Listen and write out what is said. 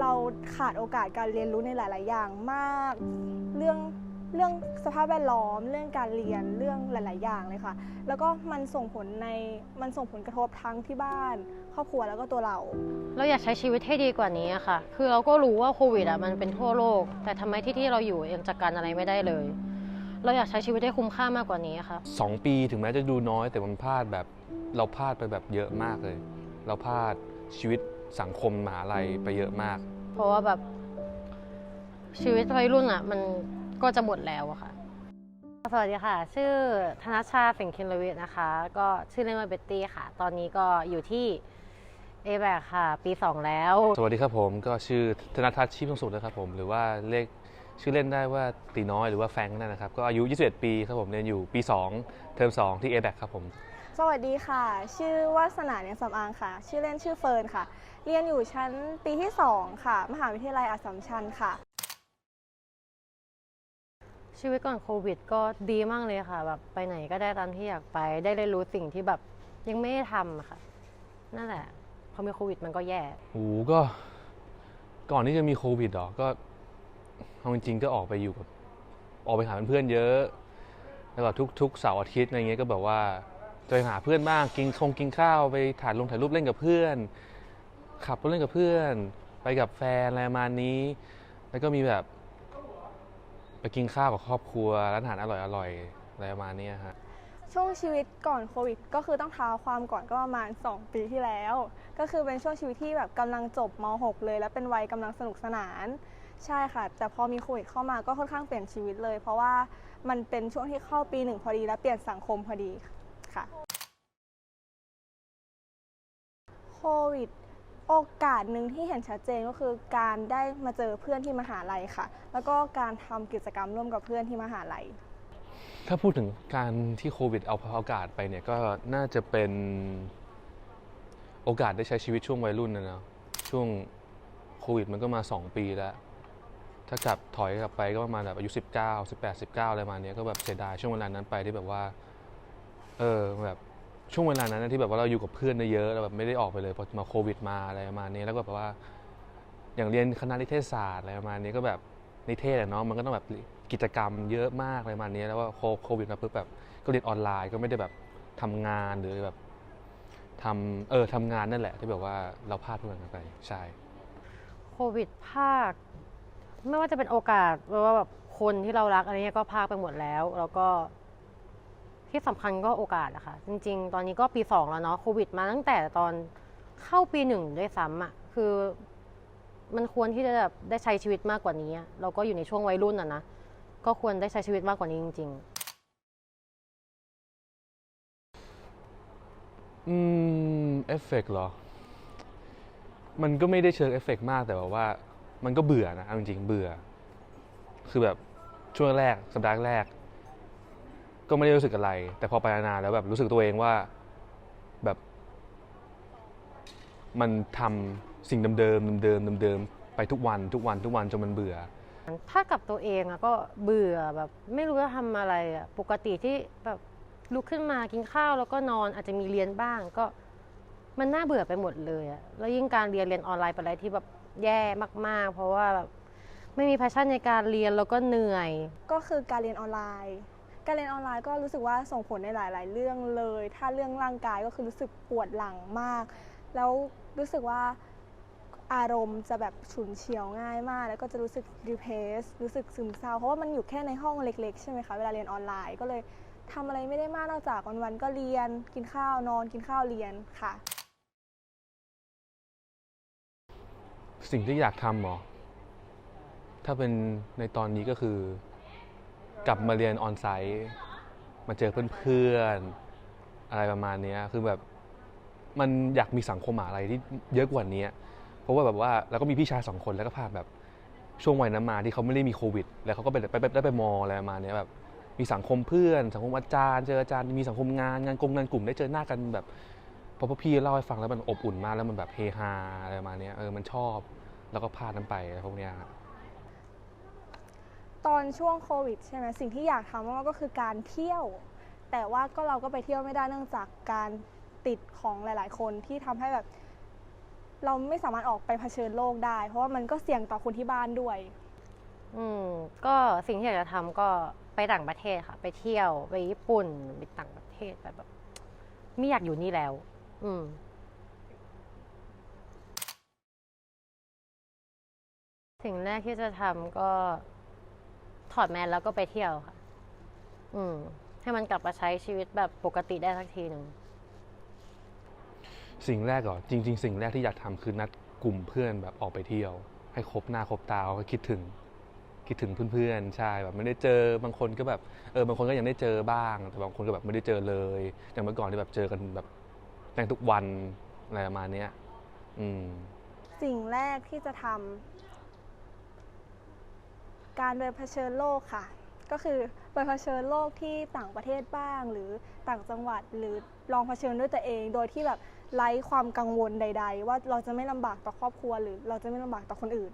เราขาดโอกาสการเรียนรู้ในหลาย ๆ อย่างมาก เรื่องเรื่องสภาพแวดล้อม เรื่องการเรียนเรื่องหลาย ๆ อย่างเลยค่ะ แล้วก็มันส่งผลในมันส่งผลกระทบทั้งที่บ้าน ครอบครัวแล้วก็ตัวเรา เราอยากใช้ชีวิตให้ดีกว่านี้อะค่ะ คือเราก็รู้ว่าโควิดอะมันเป็นทั่วโลก แต่ทำไมที่ที่เราอยู่ยังจัดการอะไรไม่ได้เลย เราอยากใช้ชีวิตให้คุ้มค่ามากกว่านี้ค่ะสองปีถึงแม้จะดูน้อยแต่มันพลาดแบบเราพลาดไปแบบเยอะมากเลย เราพลาดชีวิต สังคมมหาลัยไปเยอะมาก เพราะว่าแบบชีวิตวัยรุ่นอะ มันก็จะหมดแล้วอะค่ะ สวัสดีค่ะ ชื่อธนชชาสิงคินลวิทนะคะ ก็ชื่อเล่นว่าเบตตี้ค่ะ ตอนนี้ก็อยู่ที่เอแบกค่ะ ปี 2 แล้ว สวัสดีครับผมก็ชื่อธนทัศน์ชีพทองสุขนะครับผมหรือว่าเรียกชื่อเล่นได้ว่าตีน้อยหรือว่าแฟรงค์นั่นนะครับ ก็อายุ 21 ปีครับผมเรียนอยู่ปี 2 เทอม2 ที่ a b a c ครับผม สวัสดีค่ะ ชื่อวาสนาเนียนสำอางค่ะ ชื่อเล่นชื่อเฟิร์นค่ะ เรียนอยู่ชั้นปีที่ 2 ค่ะ มหาวิทยาลัยอัสสัมชัญค่ะ ชีวิตก่อนโควิด ก็ดีมากเลยค่ะ แบบไปไหนก็ได้ตามที่อยากไป ได้เรียนรู้สิ่งที่แบบยังไม่ได้ทำอะค่ะ นั่นแหละ พอมีโควิดมันก็แย่โอ้โหก็ ก่อนที่จะมีโควิดเหรอ ก็เอาจริงๆก็ออกไปอยู่กับ ออกไปหาเพื่อนๆเยอะ แล้วก็ทุกๆเสาร์อาทิตย์อะไรเงี้ยก็แบบว่า จะไปหาเพื่อนบ้างกินคงกินข้าวไปถ่ายลงถ่ายรูปเล่นกับเพื่อน ขับรถเล่นกับเพื่อน ไปกับแฟนอะไรประมาณนี้ แล้วก็มีแบบ ไปกินข้าวกับครอบครัวร้านอาหารอร่อยๆอะไรประมาณเนี้ยฮะช่วงชีวิตก่อนโควิดก็คือต้องเท้าความก่อนก็ประมาณ 2 ปีที่แล้ว ก็คือเป็นช่วงชีวิตที่แบบกำลังจบม .6 เลย แล้วเป็นวัยกำลังสนุกสนาน ใช่ค่ะ แต่พอมีโควิดเข้ามาก็ค่อนข้างเปลี่ยนชีวิตเลย เพราะว่ามันเป็นช่วงที่เข้าปีหนึ่งพอดี และเปลี่ยนสังคมพอดีค่ะ โควิดโอกาสหนึ่งที่เห็นชัดเจนก็คือการได้มาเจอเพื่อนที่มหาลัยค่ะ แล้วก็การทำกิจกรรมร่วมกับเพื่อนที่มหาลัย ถ้าพูดถึงการที่โควิดเอาโอกาสไปเนี่ยก็น่าจะเป็นโอกาสได้ใช้ชีวิตช่วงวัยรุ่นนะเนาะช่วงโควิดมันก็มา 2 ปีแล้ว ถ้ากลับถอยกลับไปก็ประมาณแบบอายุ 19 18 19อะไรประมาณเนี้ยก็แบบเสียดายช่วงเวลานั้นไปที่แบบว่า เออแบบช่วงเวลานั้นนะที่แบบว่าเราอยู่กับเพื่อนเยอะเราแบบไม่ได้ออกไปเลยพอมาโควิดมาอะไรประมาณนี้แล้วก็แบบว่า อย่างเรียนคณะนิเทศศาสตร์อะไรประมาณนี้ก็แบบนิเทศอะเนาะมันก็ต้องแบบกิจกรรมเยอะมากอะไรประมาณนี้ แล้วว่าโควิดมาปุ๊บแบบก็เรียนออนไลน์ก็ไม่ได้แบบทำงานหรือแบบทำเออทำงานนั่นแหละ ที่แบบว่าเราพลาดทุกอย่างไปใช่โควิดภาค ไม่ว่าจะเป็นโอกาสหรือว่าแบบคนที่เรารักอะไรเงี้ยก็ภาคไปหมดแล้ว แล้วก็ ที่สำคัญก็โอกาสอะค่ะ จริง ๆ ตอนนี้ก็ปีสองแล้วเนาะโควิดมาตั้งแต่ตอนเข้าปีหนึ่งด้วยซ้ำอะคือ มันควรที่จะแบบได้ใช้ชีวิตมากกว่านี้อะเราก็อยู่ในช่วงวัยรุ่นอะนะก็ควรได้ใช้ชีวิตมากกว่านี้จริงๆอืมเอฟเฟกต์เหรอ มันก็ไม่ได้เชิงเอฟเฟกต์มากแต่แบบว่า มันก็เบื่อนะเอาจริงๆเบื่อ คือแบบช่วงแรกสัปดาห์แรก ก็ไม่ได้รู้สึกอะไร แต่พอไปนานๆแล้วแบบรู้สึกตัวเองว่าแบบ มันทำสิ่งเดิมๆเดิมๆเดิมๆไปทุกวันทุกวันทุกวันจนมันเบื่อ ถ้ากับตัวเองอะก็เบื่อแบบไม่รู้จะทำอะไรอะปกติที่แบบลุกขึ้นมากินข้าวแล้วก็นอนอาจจะมีเรียนบ้างก็มันน่าเบื่อไปหมดเลยอะแล้วยิ่งการเรียนเรียนออนไลน์เป็นอะไรที่แบบแย่มาก ๆ เพราะว่าแบบไม่มีแพชชั่นในการเรียนแล้วก็เหนื่อย ก็คือการเรียนออนไลน์ การเรียนออนไลน์ก็รู้สึกว่าส่งผลในหลาย ๆ เรื่องเลย ถ้าเรื่องร่างกายก็คือรู้สึกปวดหลังมาก แล้วรู้สึกว่าอารมณ์จะแบบฉุนเฉียวง่ายมาก แล้วก็จะรู้สึก depressed รู้สึกซึมเศร้า เพราะว่ามันอยู่แค่ในห้องเล็ก ๆ ใช่ไหมคะ เวลาเรียนออนไลน์ก็เลยทำอะไรไม่ได้มากนอกจากวัน ๆ ก็เรียน กินข้าวนอน กินข้าวเรียนค่ะ สิ่งที่อยากทำเหรอ ถ้าเป็นในตอนนี้ก็คือ กลับมาเรียนออนไซต์มาเจอเพื่อนๆอะไรประมาณนี้คือแบบมันอยากมีสังคมอะไรที่เยอะกว่านี้เพราะว่าแบบว่าแล้วก็มีพี่ชายสองคนแล้วก็ผ่าแบบช่วงวัยนั้นมาที่เขาไม่ได้มีโควิด แล้วเขาก็ไปไปได้ไปมออะไรประมาณเนี้ยแบบมีสังคมเพื่อน สังคมอาจารย์ เจออาจารย์มีสังคมงานงานกงงานกลุ่มได้เจอหน้ากันแบบพอพี่เล่าให้ฟังแล้วมันอบอุ่นมากแล้วมันแบบเฮฮาอะไรประมาณเนี้ยเออมันชอบ แล้วก็พาดนั้นไปอะไรพวกเนี้ยครับ ตอนช่วงโควิดใช่ไหมสิ่งที่อยากทำมากๆก็คือการเที่ยว แต่ว่าก็เราก็ไปเที่ยวไม่ได้เนื่องจากการติดของหลาย ๆ คนที่ทำให้แบบ เราไม่สามารถออกไปเผชิญโลกได้ เพราะว่ามันก็เสี่ยงต่อคนที่บ้านด้วย อืมก็สิ่งที่อยากจะทำก็ไปต่างประเทศค่ะ ไปเที่ยวไปญี่ปุ่นไปต่างประเทศไปแบบไม่อยากอยู่นี่แล้ว อืมสิ่งแรกที่จะทำก็ ถอดแมสแล้วก็ไปเที่ยวค่ะ อืม ให้มันกลับมาใช้ชีวิตแบบปกติได้สักทีหนึ่งสิ่งแรกเหรอจริง ๆ สิ่งแรกที่อยากทำคือนัดกลุ่มเพื่อนแบบออกไปเที่ยว ให้ครบหน้าครบตาก็คิดถึง คิดถึงเพื่อนๆใช่แบบไม่ได้เจอบางคนก็แบบเออบางคนก็ยังได้เจอบ้าง แต่บางคนก็แบบไม่ได้เจอเลยอย่างเมื่อก่อนที่แบบเจอกันแบบแม่งทุกวันอะไรประมาณเนี้ยอืมสิ่งแรกที่จะทำ การไปเผชิญโลกค่ะ ก็คือไปเผชิญโลกที่ต่างประเทศบ้าง หรือต่างจังหวัดหรือลองเผชิญด้วยตัวเอง โดยที่แบบไร้ความกังวลใด ๆ ว่าเราจะไม่ลำบากต่อครอบครัวหรือเราจะไม่ลำบากต่อคนอื่น